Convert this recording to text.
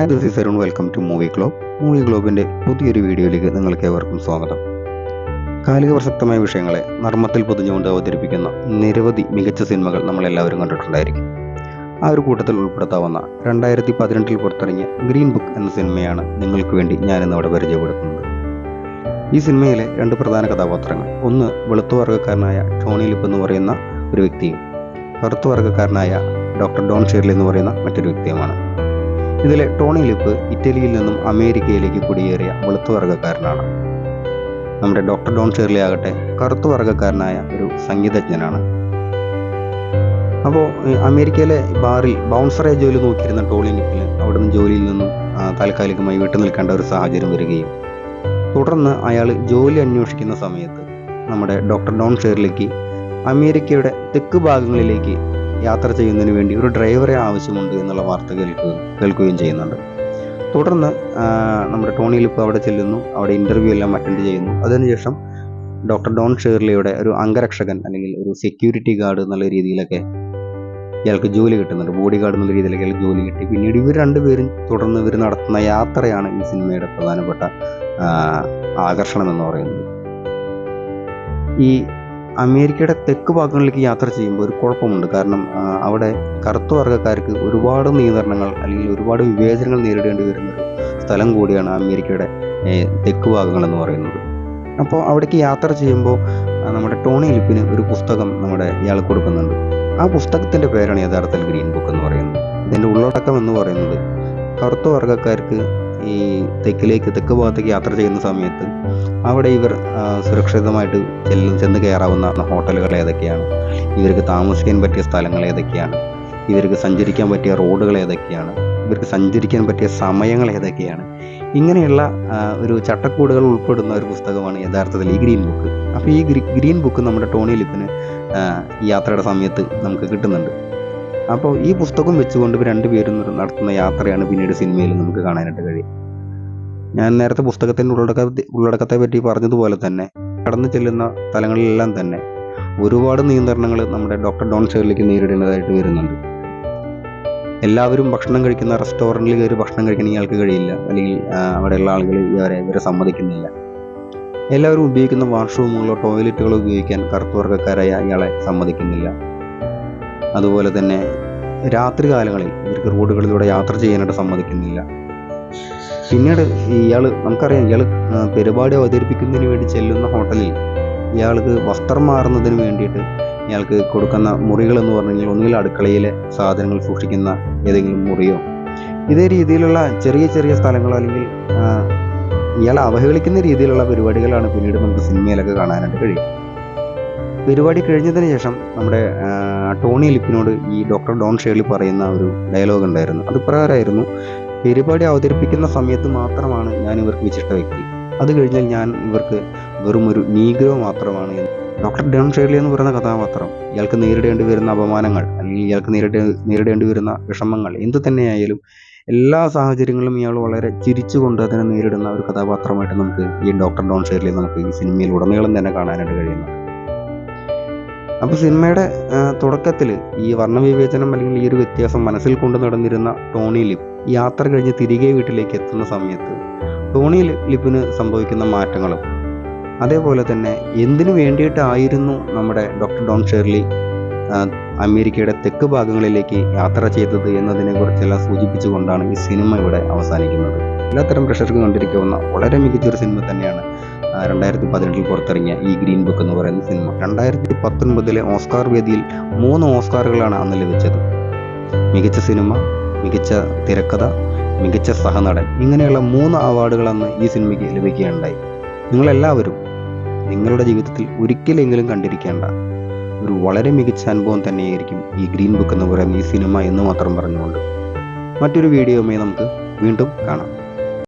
Hi this is Arun. Welcome to movie globe movie ഗ്ലോബിന്റെ പുതിയൊരു വീഡിയോയിലേക്ക് നിങ്ങൾക്ക് ഏവർക്കും സ്വാഗതം. കാലിക പ്രസക്തമായ വിഷയങ്ങളെ നർമ്മത്തിൽ പൊതിഞ്ഞുകൊണ്ട് അവതരിപ്പിക്കുന്ന നിരവധി മികച്ച സിനിമകൾ നമ്മളെല്ലാവരും കണ്ടിട്ടുണ്ടായിരിക്കും. ആ ഒരു കൂട്ടത്തിൽ ഉൾപ്പെടുത്താവുന്ന രണ്ടായിരത്തി പതിനെട്ടിൽ പുറത്തിറങ്ങിയ ഗ്രീൻ ബുക്ക് എന്ന സിനിമയാണ് നിങ്ങൾക്ക് വേണ്ടി ഞാനിന്ന് അവിടെ പരിചയപ്പെടുത്തുന്നത്. ഈ സിനിമയിലെ രണ്ട് പ്രധാന കഥാപാത്രങ്ങൾ. ഒന്ന് വെളുത്തു വർഗക്കാരനായ ടോണി ലിപ്പ് എന്ന് പറയുന്ന ഒരു വ്യക്തിയും കറുത്തു വർഗക്കാരനായ ഡോക്ടർ ഡോൺ ഷെർലി എന്ന് പറയുന്ന മറ്റൊരു വ്യക്തിയുമാണ്. ഇതിലെ ടോണി ലിപ്പ് ഇറ്റലിയിൽ നിന്നും അമേരിക്കയിലേക്ക് കുടിയേറിയ വെളുത്തുവർഗക്കാരനാണ്. നമ്മുടെ ഡോക്ടർ ഡോൺ ഷെർലി ആകട്ടെ കറുത്തു വർഗക്കാരനായ ഒരു സംഗീതജ്ഞനാണ്. അപ്പോൾ അമേരിക്കയിലെ ബാറിൽ ബൗൺസറായി ജോലി നോക്കിയിരുന്ന ടോണി ലിപ്പിൽ അവിടുന്ന് ജോലിയിൽ നിന്നും താൽക്കാലികമായി വിട്ടു നിൽക്കേണ്ട ഒരു സാഹചര്യം വരികയും തുടർന്ന് അയാൾ ജോലി അന്വേഷിക്കുന്ന സമയത്ത് നമ്മുടെ ഡോക്ടർ ഡോൺ ഷെർലിക്ക് അമേരിക്കയുടെ തെക്ക് ഭാഗങ്ങളിലേക്ക് യാത്ര ചെയ്യുന്നതിന് വേണ്ടി ഒരു ഡ്രൈവറെ ആവശ്യമുണ്ട് എന്നുള്ള വാർത്ത കേൾക്കുകയും കേൾക്കുകയും ചെയ്യുന്നുണ്ട്. തുടർന്ന് നമ്മുടെ ടോണി ലിപ്പ് അവിടെ ചെല്ലുന്നു. അവിടെ ഇന്റർവ്യൂ എല്ലാം അറ്റൻഡ് ചെയ്യുന്നു. അതിനുശേഷം ഡോക്ടർ ഡോൺ ഷേർലിയുടെ ഒരു അംഗരക്ഷകൻ അല്ലെങ്കിൽ ഒരു സെക്യൂരിറ്റി ഗാർഡ് എന്നുള്ള രീതിയിലൊക്കെ ഇയാൾക്ക് ജോലി കിട്ടുന്നുണ്ട്. ബോഡി ഗാർഡ് എന്നുള്ള രീതിയിലൊക്കെ ഇയാൾക്ക് ജോലി കിട്ടി. പിന്നീട് ഇവർ രണ്ടുപേരും തുടർന്ന് ഇവർ നടത്തുന്ന യാത്രയാണ് ഈ സിനിമയുടെ പ്രധാനപ്പെട്ട ആകർഷണം എന്ന് പറയുന്നത്. ഈ അമേരിക്കയുടെ തെക്ക് ഭാഗങ്ങളിലേക്ക് യാത്ര ചെയ്യുമ്പോൾ ഒരു കുഴപ്പമുണ്ട്. കാരണം അവിടെ കറുത്ത വർഗക്കാർക്ക് ഒരുപാട് നിയന്ത്രണങ്ങൾ അല്ലെങ്കിൽ ഒരുപാട് വിവേചനങ്ങൾ നേരിടേണ്ടി വരുന്ന ഒരു സ്ഥലം കൂടിയാണ് അമേരിക്കയുടെ തെക്ക് ഭാഗങ്ങൾ എന്ന് പറയുന്നത്. അപ്പോൾ അവിടേക്ക് യാത്ര ചെയ്യുമ്പോൾ നമ്മുടെ ടോണി ലിപ്പിന് ഒരു പുസ്തകം നമ്മുടെ ഇയാൾ കൊടുക്കുന്നുണ്ട്. ആ പുസ്തകത്തിന്റെ പേരാണ് യഥാർത്ഥത്തിൽ ഗ്രീൻ ബുക്ക് എന്ന് പറയുന്നത്. ഇതിന്റെ ഉള്ളടക്കം എന്ന് പറയുന്നത് കറുത്ത വർഗക്കാർക്ക് ഈ തെക്കിലേക്ക് തെക്ക് ഭാഗത്തേക്ക് യാത്ര ചെയ്യുന്ന സമയത്ത് അവിടെ ഇവർ സുരക്ഷിതമായിട്ട് ചെല്ലും ചെന്ന് കയറാവുന്ന ഹോട്ടലുകൾ ഏതൊക്കെയാണ്? ഇവർക്ക് താമസിക്കാൻ പറ്റിയ സ്ഥലങ്ങൾ ഏതൊക്കെയാണ്? ഇവർക്ക് സഞ്ചരിക്കാൻ പറ്റിയ റോഡുകൾ ഏതൊക്കെയാണ്? ഇവർക്ക് സഞ്ചരിക്കാൻ പറ്റിയ സമയങ്ങൾ ഏതൊക്കെയാണ്? ഇങ്ങനെയുള്ള ഒരു ചട്ടക്കൂടുകൾ ഉൾപ്പെടുന്ന ഒരു പുസ്തകമാണ് യഥാർത്ഥത്തിൽ ഈ ഗ്രീൻ ബുക്ക്. അപ്പോൾ ഈ ഗ്രീൻ ബുക്ക് നമ്മുടെ ടോണി ലിപ്പിന് യാത്രയുടെ സമയത്ത് നമുക്ക് കിട്ടുന്നുണ്ട്. അപ്പോൾ ഈ പുസ്തകം വെച്ചുകൊണ്ട് ഇവർ രണ്ടുപേരും നടത്തുന്ന യാത്രയാണ് പിന്നീട് സിനിമയിൽ നമുക്ക് കാണാനായിട്ട് കഴിയും ഞാൻ നേരത്തെ പുസ്തകത്തിന്റെ ഉള്ളടക്ക ഉള്ളടക്കത്തെ പറ്റി പറഞ്ഞതുപോലെ തന്നെ കടന്നു ചെല്ലുന്ന സ്ഥലങ്ങളിലെല്ലാം തന്നെ ഒരുപാട് നിയന്ത്രണങ്ങൾ നമ്മുടെ ഡോക്ടർ ഡോൺ ഷെർലിക്ക് നേരിടേണ്ടതായിട്ട് വരുന്നുണ്ട്. എല്ലാവരും ഭക്ഷണം കഴിക്കുന്ന റെസ്റ്റോറന്റിൽ കയറി ഭക്ഷണം കഴിക്കാൻ ഇയാൾക്ക് കഴിയില്ല. അല്ലെങ്കിൽ അവിടെയുള്ള ആളുകൾ ഇവരെ ഇവരെ സമ്മതിക്കുന്നില്ല. എല്ലാവരും ഉപയോഗിക്കുന്ന വാഷ്റൂമുകളോ ടോയ്ലറ്റുകളോ ഉപയോഗിക്കാൻ കറുത്ത വർഗക്കാരായ ഇയാളെ സമ്മതിക്കുന്നില്ല. അതുപോലെ തന്നെ രാത്രി കാലങ്ങളിൽ ഇവർക്ക് റോഡുകളിലൂടെ യാത്ര ചെയ്യാനായിട്ട് സമ്മതിക്കുന്നില്ല. പിന്നീട് ഇയാൾ നമുക്കറിയാം ഇയാൾ പരിപാടി അവതരിപ്പിക്കുന്നതിന് വേണ്ടി ചെല്ലുന്ന ഹോട്ടലിൽ ഇയാൾക്ക് വസ്ത്രം മാറുന്നതിന് വേണ്ടിയിട്ട് ഇയാൾക്ക് കൊടുക്കുന്ന മുറികൾ എന്ന് പറഞ്ഞു കഴിഞ്ഞാൽ ഒന്നുകിൽ അടുക്കളയിലെ സാധനങ്ങൾ സൂക്ഷിക്കുന്ന ഏതെങ്കിലും മുറിയോ. ഇതേ രീതിയിലുള്ള ചെറിയ ചെറിയ സ്ഥലങ്ങളോ അല്ലെങ്കിൽ ഇയാൾ അവഹേളിക്കുന്ന രീതിയിലുള്ള പരിപാടികളാണ് പിന്നീട് നമുക്ക് സിനിമയിലൊക്കെ കാണാനായിട്ട് കഴിയും പരിപാടി കഴിഞ്ഞതിന് ശേഷം നമ്മുടെ ടോണി ലിപ്പിനോട് ഈ ഡോക്ടർ ഡോൺ ഷേർലി പറയുന്ന ഒരു ഡയലോഗ് ഉണ്ടായിരുന്നു. അത് പ്രകാരമായിരുന്നു പരിപാടി അവതരിപ്പിക്കുന്ന സമയത്ത് മാത്രമാണ് ഞാൻ ഇവർക്ക് വിശിഷ്ട വ്യക്തി. അത് കഴിഞ്ഞാൽ ഞാൻ ഇവർക്ക് വെറും ഒരു നീഗ്രോ മാത്രമാണ് ഡോക്ടർ ഡോൺ ഷേർലി എന്ന് പറയുന്ന കഥാപാത്രം ഇയാൾക്ക് നേരിടേണ്ടി വരുന്ന അപമാനങ്ങൾ അല്ലെങ്കിൽ ഇയാൾക്ക് നേരിടേ നേരിടേണ്ടി വരുന്ന വിഷമങ്ങൾ എന്തു തന്നെയായാലും എല്ലാ സാഹചര്യങ്ങളും ഇയാൾ വളരെ ചിരിച്ചുകൊണ്ട് അതിനെ നേരിടുന്ന ഒരു കഥാപാത്രമായിട്ട് നമുക്ക് ഈ ഡോക്ടർ ഡോൺ ഷേർലി നമുക്ക് ഈ സിനിമയിൽ ഉടനീളം തന്നെ കാണാനായിട്ട് കഴിയുന്നു അപ്പോൾ സിനിമയുടെ തുടക്കത്തിൽ ഈ വർണവിവേചനം അല്ലെങ്കിൽ ഈ ഒരു വ്യത്യാസം മനസ്സിൽ കൊണ്ടു നടന്നിരുന്ന ടോണി ലിപ് യാത്ര കഴിഞ്ഞ് തിരികെ വീട്ടിലേക്ക് എത്തുന്ന സമയത്ത് ടോണി ലിപ്പിന് സംഭവിക്കുന്ന മാറ്റങ്ങളും അതേപോലെ തന്നെ എന്തിനു വേണ്ടിയിട്ടായിരുന്നു നമ്മുടെ ഡോക്ടർ ഡോൺ ഷെർലി അമേരിക്കയുടെ തെക്ക് ഭാഗങ്ങളിലേക്ക് യാത്ര ചെയ്തത് എന്നതിനെ കുറിച്ചെല്ലാം സൂചിപ്പിച്ചുകൊണ്ടാണ് ഈ സിനിമ ഇവിടെ അവസാനിക്കുന്നത്. എല്ലാത്തരം പ്രഷർക്ക് കണ്ടിരിക്കാവുന്ന വളരെ മികച്ചൊരു സിനിമ തന്നെയാണ് രണ്ടായിരത്തി പതിനെട്ടിൽ പുറത്തിറങ്ങിയ ഈ ഗ്രീൻ ബുക്ക് എന്ന് പറയുന്ന സിനിമ. രണ്ടായിരത്തി പത്തൊൻപതിലെ ഓസ്കാർ വേദിയിൽ മൂന്ന് ഓസ്കാറുകളാണ് അന്ന് ലഭിച്ചത്. മികച്ച സിനിമ മികച്ച തിരക്കഥ മികച്ച സഹനടൻ ഇങ്ങനെയുള്ള മൂന്ന് അവാർഡുകൾ അന്ന് ഈ സിനിമയ്ക്ക് ലഭിക്കുകയുണ്ടായി. നിങ്ങളെല്ലാവരും നിങ്ങളുടെ ജീവിതത്തിൽ ഒരിക്കലെങ്കിലും കണ്ടിരിക്കേണ്ട ഒരു വളരെ മികച്ച അനുഭവം തന്നെയായിരിക്കും ഈ ഗ്രീൻ ബുക്ക് എന്ന് പറയുന്ന ഈ സിനിമ എന്ന് മാത്രം പറഞ്ഞുകൊണ്ട് മറ്റൊരു വീഡിയോയുമായി നമുക്ക് വീണ്ടും കാണാം.